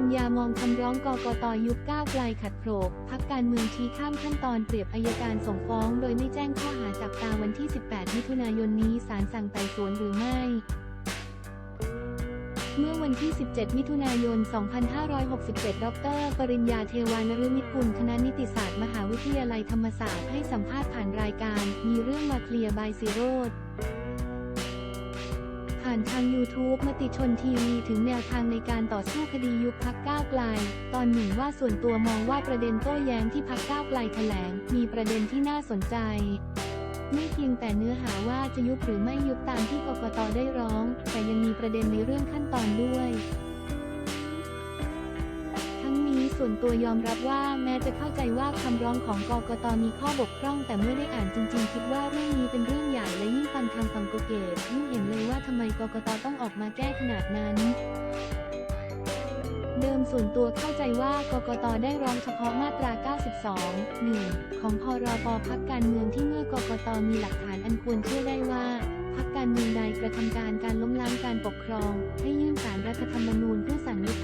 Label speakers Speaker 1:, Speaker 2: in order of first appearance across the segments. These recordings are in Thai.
Speaker 1: ริญญามองคำร้องกกตยุบก้าวไกลขัดโผลกพักการเมืองชี้ข้ามขั้นตอนเปรียบอายการส่งฟ้อง โดยไม่แจ้งข้อหาจับตาวันที่ 18 มิถุนายนนี้ศาลสั่งไต่สวนหรือไม่เมื่อวันที่ 17 มิถุนายน 2567 ดร ปริญญาเทวานฤมิตกุล คณะนิติศาสตร์ มหาวิทยาลัยธรรมศาสตร์ ให้สัมภาษณ์ผ่านรายการ มีเรื่องมาเคลียร์บายซีโรด ผ่านทาง YouTube มติชนทีวีถึงแนวทางในการต่อสู้คดียุบพักก้าวไกล ตอนหนึ่งว่าส่วนตัวมองว่าประเด็นโต้แย้งที่พักก้าวไกลแถลง มีประเด็นที่น่าสนใจ ไม่เพียงแต่เนื้อหาว่าจะยุบหรือไม่ยุบตามที่กกตได้ร้อง แต่ยังมีประเด็นในเรื่องขั้นตอนด้วย ส่วนตัวยอมรับว่าแม้จะเข้าใจว่าคำร้องของกกตมีข้อบกพร่อง แต่เมื่อได้อ่านจริง ๆ คิดว่าเรื่องนี้เป็นเรื่องใหญ่และยิ่งฟังทางฝั่งโกเกตยิ่งเห็นเลยว่าทำไมกกตต้องออกมาแก้ขนาดนั้นเดิมส่วนตัวเข้าใจว่ากกตได้ร้องเฉพาะมาตรา 92 1 ของพรบพักการเมืองที่เมื่อกกตมีหลักฐานอันควรเชื่อได้ว่าพักการเมืองใดกระทำการการล้มล้างการปกครอง ให้ยื่นสารรัฐธรรมนูญเพื่อสั่งยุบ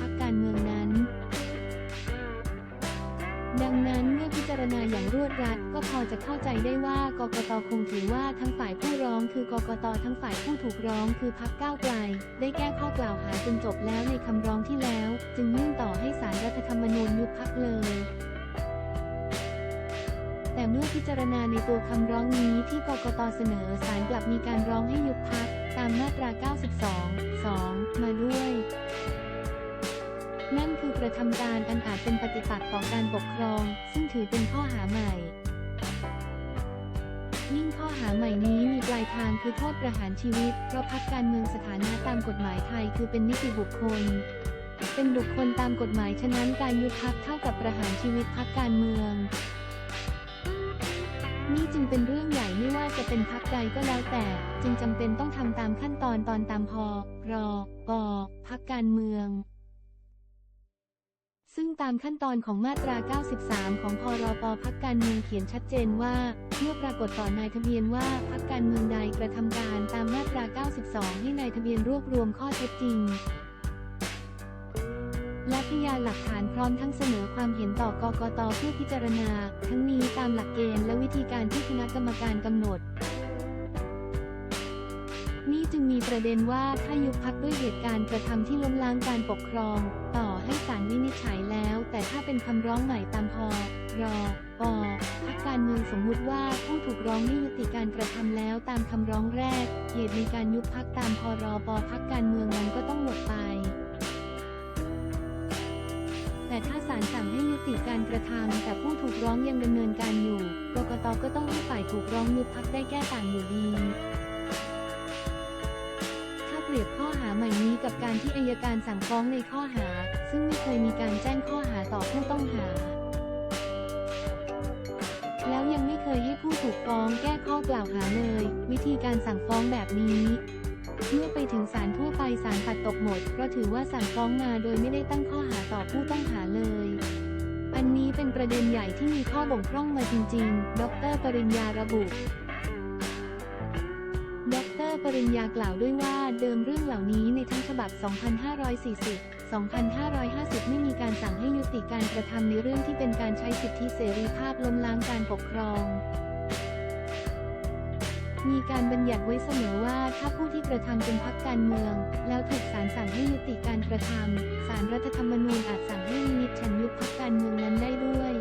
Speaker 1: วดรัดก็พอจะเข้าใจได้ว่ากกตคงถือว่าทั้งฝ่ายผู้ร้องคือกกตทั้งฝ่ายผู้ถูกร้องคือพักก้าวไกล ได้แก้ข้อกล่าวหาจนจบแล้วในคำร้องที่แล้ว จึงยื่นต่อให้สารรัฐธรรมนูญยุบพักเลยแต่เมื่อพิจารณาในตัวคำร้องนี้ที่กกตเสนอศาลกลับมีการร้องให้ยุบพักตามมาตรา 92 2 มาด้วย นั่นคือกระทำการอันอาจเป็นปฏิปักษ์ต่อการปกครอง ซึ่งถือเป็นข้อหาใหม่ ยิ่งข้อหาใหม่นี้มีปลายทางคือโทษประหารชีวิต เพราะพักการเมืองสถานะตามกฎหมายไทยคือเป็นนิติบุคคล เป็นบุคคลตามกฎหมายฉะนั้นการยุบพักเท่ากับประหารชีวิตพักการเมืองนี่จึงเป็นเรื่องใหญ่ไม่ว่าจะเป็นพักใดก็แล้วแต่ จึงจำเป็นต้องทำตามขั้นตอนตอนตามพรอปพักการเมือง ซึ่งตามขั้นตอนของมาตรา 93 ของพรปพักการเมืองเขียนชัดเจนว่า เมื่อปรากฏต่อนายทะเบียนว่าพักการเมืองใดกระทำการตามมาตรา 92 ให้นายทะเบียนรวบรวมข้อเท็จจริง และพยานหลักฐานพร้อมทั้งเสนอความเห็นต่อกกตเพื่อพิจารณา ทั้งนี้ตามหลักเกณฑ์และวิธีการที่คณะกรรมการกำหนดนี่จึงมีประเด็นว่าถ้ายุบพักด้วยเหตุการณ์กระทำที่ล้มล้างการปกครอง ต่อ ให้ศาลวินิจฉัยแล้ว แต่ถ้าเป็นคำร้องใหม่ตามพรปพักการเมืองสมมุติว่าผู้ถูกร้องไม่ยุติการกระทำแล้วตามคำร้องแรก เหตุในการยุบพักตามพรปพักการเมืองนั้นก็ต้องหมดไป แต่ถ้าศาลสั่งให้ยุติการกระทำแต่ผู้ถูกร้องยังดำเนินการอยู่ กกตก็ต้องให้ฝ่ายถูกร้องยุบพักได้แก้ต่างอยู่ดี รียบข้อหาใหม่นี้กับการที่อายการสั่งฟ้องในข้อหา ซึ่งไม่เคยมีการแจ้งข้อหาต่อผู้ต้องหา แล้วยังไม่เคยให้ผู้ถูกฟ้องแก้ข้อกล่าวหาเลย วิธีการสั่งฟ้องแบบนี้เมื่อไปถึงศาลทั่วไปศาลปัดตกหมด เพราะถือว่าสั่งฟ้องมาโดยไม่ได้ตั้งข้อหาต่อผู้ต้องหาเลย อันนี้เป็นประเด็นใหญ่ที่มีข้อบกพร่องมาจริง ๆ ดร ปริญญาระบุ ปริญญากล่าวด้วยว่าเดิมเรื่องเหล่านี้ในทั้งฉบับ 2540 2550 ไม่มีการสั่งให้ยุติการกระทำในเรื่องที่เป็นการใช้สิทธิเสรีภาพล้มล้างการปกครอง มีการบัญญัติไว้เสมอว่าถ้าผู้ที่กระทำเป็นพรรคการเมือง แล้วถูกศาลสั่งให้ยุติการกระทำศาลรัฐธรรมนูญอาจสั่งให้วินิจฉัยยุบพรรคการเมืองนั้นได้ด้วย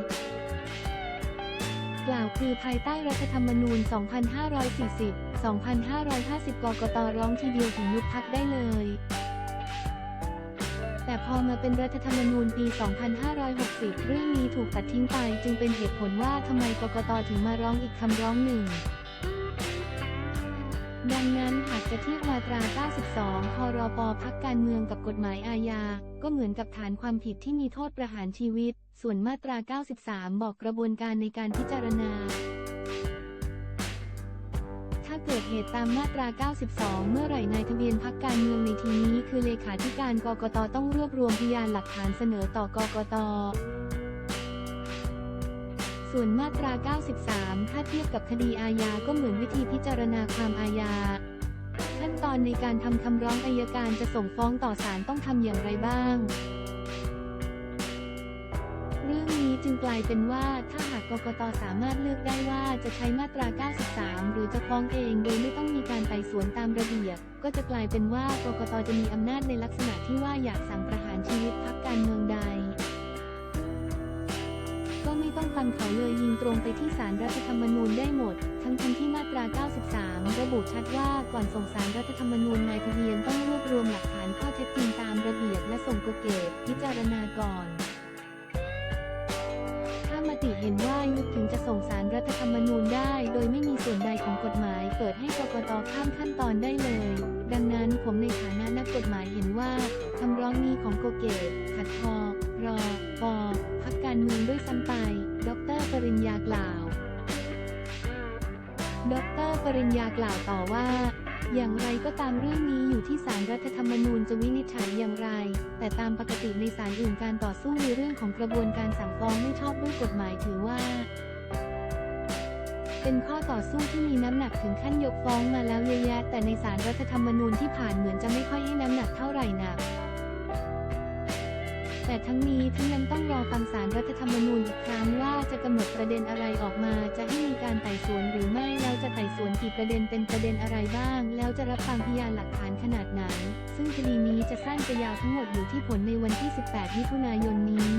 Speaker 1: กล่าวคือภายใต้รัฐธรรมนูญ 2540 2550 กกตร้องทีเดียวถึงยุบพักได้เลย แต่พอมาเป็นรัฐธรรมนูญปี 2560 เรื่องนี้ถูกตัดทิ้งไปจึงเป็นเหตุผลว่าทำไมกกตถึงมาร้องอีกคำร้องหนึ่ง ดังนั้นหากจะเทียบมาตรา 92พรปพักการเมืองกับกฎหมายอาญา ก็เหมือนกับฐานความผิดที่มีโทษประหารชีวิต ส่วนมาตรา 93 บอกกระบวนการในการพิจารณา ถ้าเกิดเหตุตามมาตรา 92 เมื่อไหร่นายทะเบียนพักการเมืองในทีนี้ คือเลขาธิการกกตต้องรวบรวมพยานหลักฐานเสนอต่อกกต ส่วนมาตรา 93 ถ้าเทียบกับคดีอาญาก็เหมือนวิธีพิจารณาความอาญา ขั้นตอนในการทำคำร้องอายการจะส่งฟ้องต่อศาลต้องทำอย่างไรบ้าง เรื่องนี้จึงกลายเป็นว่าถ้าหากกกตสามารถเลือกได้ว่าจะใช้มาตรา 93 หรือจะฟ้องเองโดยไม่ต้องมีการไต่สวนตามระเบียบ ก็จะกลายเป็นว่ากกตจะมีอำนาจในลักษณะที่ว่าอยากสั่งประหารชีวิตพรรคการเมืองใด ก็ไม่ต้องฟังเขาเลยยิงตรงไปที่สารรัฐธรรมนูญได้หมด ทั้งทั้งที่มาตรา 93 ระบุชัดว่าก่อนส่งสารรัฐธรรมนูญนายทะเบียนต้องรวบรวมหลักฐานข้อเท็จจริงตามระเบียบและส่งกเกตพิจารณาก่อน ถ้ามติเห็นว่ายุบถึงจะส่งสารรัฐธรรมนูญได้ โดยไม่มีส่วนใดของกฎหมาย เปิดให้กกตข้ามขั้นตอนได้เลย ดังนั้นผมในฐานะนักกฎหมายเห็นว่าคำร้องนี้ของโกเกตขัดคอรอปอพักการเมืองด้วยซ้ำ ริญญากล่าว ดร ปริญญากล่าวต่อว่า อย่างไรก็ตามเรื่องนี้อยู่ที่ศาลรรัฐธรรมนูญจะวินิจฉัยอย่างไร แต่ตามปกติในศาลอื่นการต่อสู้ในเรื่องของกระบวนการสั่งฟ้องไม่ชอบด้วยกฎหมายถือว่าเป็นข้อต่อสู้ที่มีน้ำหนักถึงขั้นยกฟ้องมาแล้วเยอะแยะแต่ในศาลรัฐธรรมนูญที่ผ่านเหมือนจะไม่ค่อยให้น้ำหนักเท่าไหร่นัก แต่ทั้งนี้ทั้งยังต้องรอฟังสารรัฐธรรมนูญอีกครั้งว่าจะกำหนดประเด็นอะไรออกมา จะให้มีการไต่สวนหรือไม่แล้วจะไต่สวนกี่ประเด็นเป็นประเด็นอะไรบ้าง แล้วจะรับฟังพยานหลักฐานขนาดไหน ซึ่งคดีนี้จะสั้นจะยาวทั้งหมดอยู่ที่ผลในวันที่ 18มิถุนายนนี้